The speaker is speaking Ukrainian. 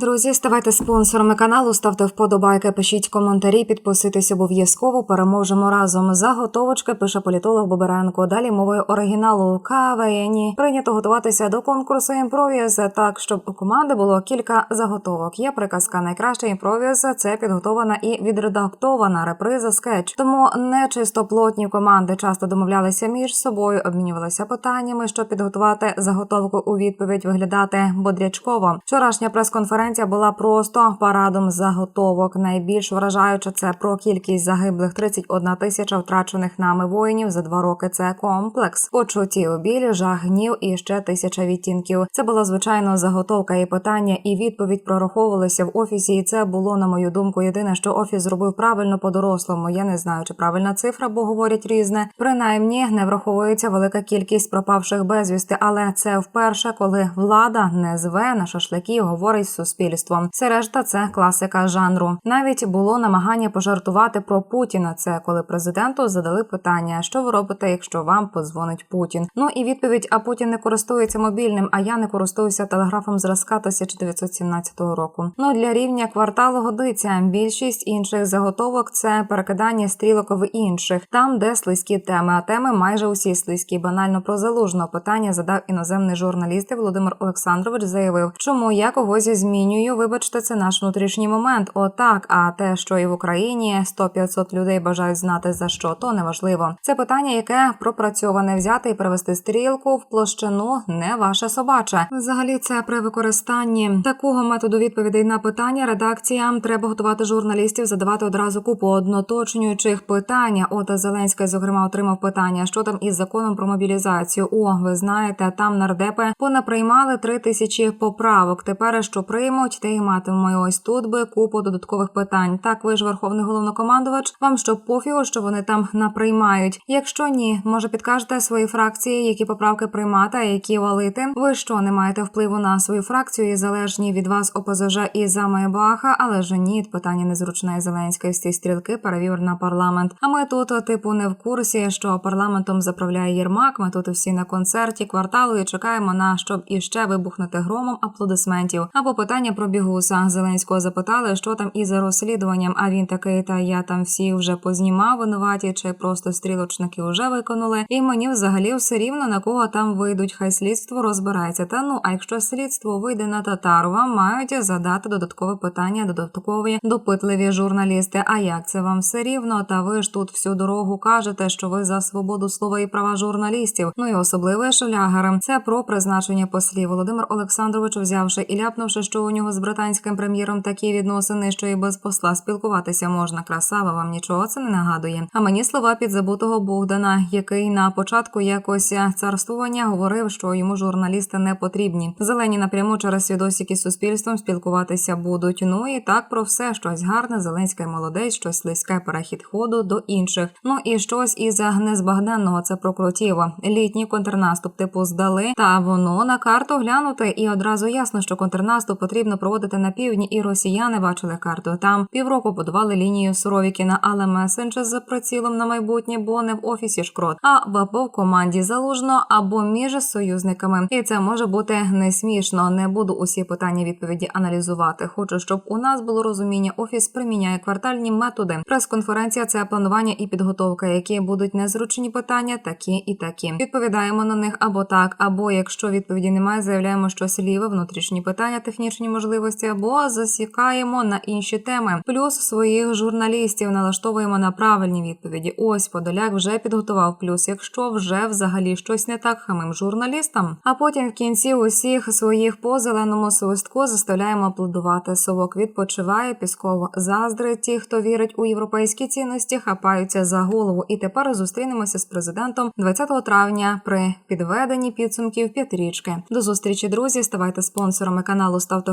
Друзі, ставайте спонсорами каналу, ставте вподобайки, пишіть коментарі, підписуйтесь обов'язково. Переможемо разом. Заготовочки пише політолог Боберенко. Далі мовою оригіналу КВНі прийнято готуватися до конкурсу імпровіз так, щоб у команди було кілька заготовок. Є приказка найкращий імпровіз це підготована і відредактована реприза скетч. Тому не чистоплотні команди часто домовлялися між собою, обмінювалися питаннями, щоб підготувати заготовку у відповідь виглядати бодрячково. Вчорашня прес-конференція була просто парадом заготовок. Найбільш вражаюче це про кількість загиблих 31 тисяча втрачених нами воїнів за два роки. Це комплекс. Почуттів біль, жах, гнів і ще тисяча відтінків. Це була звичайно заготовка і питання, і відповідь прораховувалися в офісі. І це було, на мою думку, єдине, що офіс зробив правильно по-дорослому. Я не знаю, чи правильна цифра, бо говорять різне. Принаймні не враховується велика кількість пропавших безвісти, але це вперше, коли влада не зве на шашлики, говорить з суспільством. Все решта це класика жанру. Навіть було намагання пожартувати про Путіна. Це коли президенту задали питання, що ви робите, якщо вам подзвонить Путін. Ну і відповідь: а Путін не користується мобільним, а я не користуюся телеграфом зразка 1917 року. Ну для рівня кварталу годиться. Більшість інших заготовок це перекидання стрілок в інших, там, де слизькі теми. А теми майже усі слизькі. Банально про залужного питання задав іноземний журналіст Володимир Олександрович. Заявив, чому я когось змінюю. Вибачте, це наш внутрішній момент. Отак. А те, що і в Україні 100-500 людей бажають знати за що, то неважливо. Це питання, яке пропрацьоване взяти і привести стрілку в площину, не ваше собаче. Взагалі, це при використанні такого методу відповідей на питання редакціям треба готувати журналістів, задавати одразу купу одноточнюючих питань. От Зеленський, зокрема, отримав питання, що там із законом про мобілізацію. О, ви знаєте, там нардепи понаприймали три тисячі поправок. Тепер що приймуть, те й матимемо. І Ось тут би купу додаткових питань. Так ви ж верховний головнокомандувач. Вам що пофігу, що вони там наприймають? Якщо ні, може підкажете свої фракції, які поправки приймати, а які валити. Ви що не маєте впливу на свою фракцію і залежні від вас ОПЗЖ і Замайбаха, але ж ні, питання незручне і Зеленської цієї стрілки перевів на парламент. А ми тут, типу, не в курсі, що парламентом заправляє Єрмак. Ми тут всі на концерті кварталу і чекаємо на щоб іще вибухнути громом аплодисментів. Або питання про бігуса Зеленського запитали, що там із розслідуванням. А він такий, та я там всі вже познімав винуваті, чи просто стрілочники вже виконали. І мені взагалі все рівно на кого там вийдуть. Хай слідство розбирається. Та ну, а якщо слідство вийде на Татарова, мають задати додаткове питання, додаткові допитливі журналісти. А як це вам все рівно? Та ви ж тут всю дорогу кажете, що ви за свободу слова і права журналістів. Ну і особливий шлягер. Це про призначення послів. Володимир Олександрович, взявши і ляпнувши, що у нього з британським прем'єром такі відносини, що і без посла спілкуватися можна. Красава вам нічого це не нагадує. А мені слова підзабутого Богдана, який на початку якось царствування говорив, що йому журналісти не потрібні. Зелені напряму через відосики з суспільством спілкуватися будуть. Ну і так про все щось гарне. Зеленський молодець, щось слизьке перехід ходу до інших. Ну і щось із незбагненного це про. Літній контрнаступ типу здали. Та воно на карту глянути, і одразу ясно, що контрнаступ потрібно проводити на півдні, і росіяни бачили карту. Там півроку будували лінію Суровікіна, але месенджер за прицілом на майбутнє, бо не в офісі шкрот, а в АПО в команді залужно або між союзниками. І це може бути не смішно. Не буду усі питання відповіді аналізувати. Хочу, щоб у нас було розуміння. Офіс приміняє квартальні методи. Прес-конференція це планування і підготовка, які будуть незручні питання, такі і такі. Відповідаємо на них або так, або якщо відповіді немає, заявляємо щось ліве, внутрішні питання, технічні можливості, або засікаємо на інші теми. Плюс своїх журналістів налаштовуємо на правильні відповіді. Ось Подоляк вже підготував. Плюс, якщо вже взагалі щось не так хамим журналістам, а потім в кінці усіх своїх по зеленому свистку заставляємо аплодувати. Совок відпочиває, пісков заздрить. Ті, хто вірить у європейські цінності, хапаються за голову. І тепер зустрінемося з президентом 20 травня при підведенні підсумків п'ятирічки. До зустрічі, друзі. Ставайте спонсорами каналу, ставте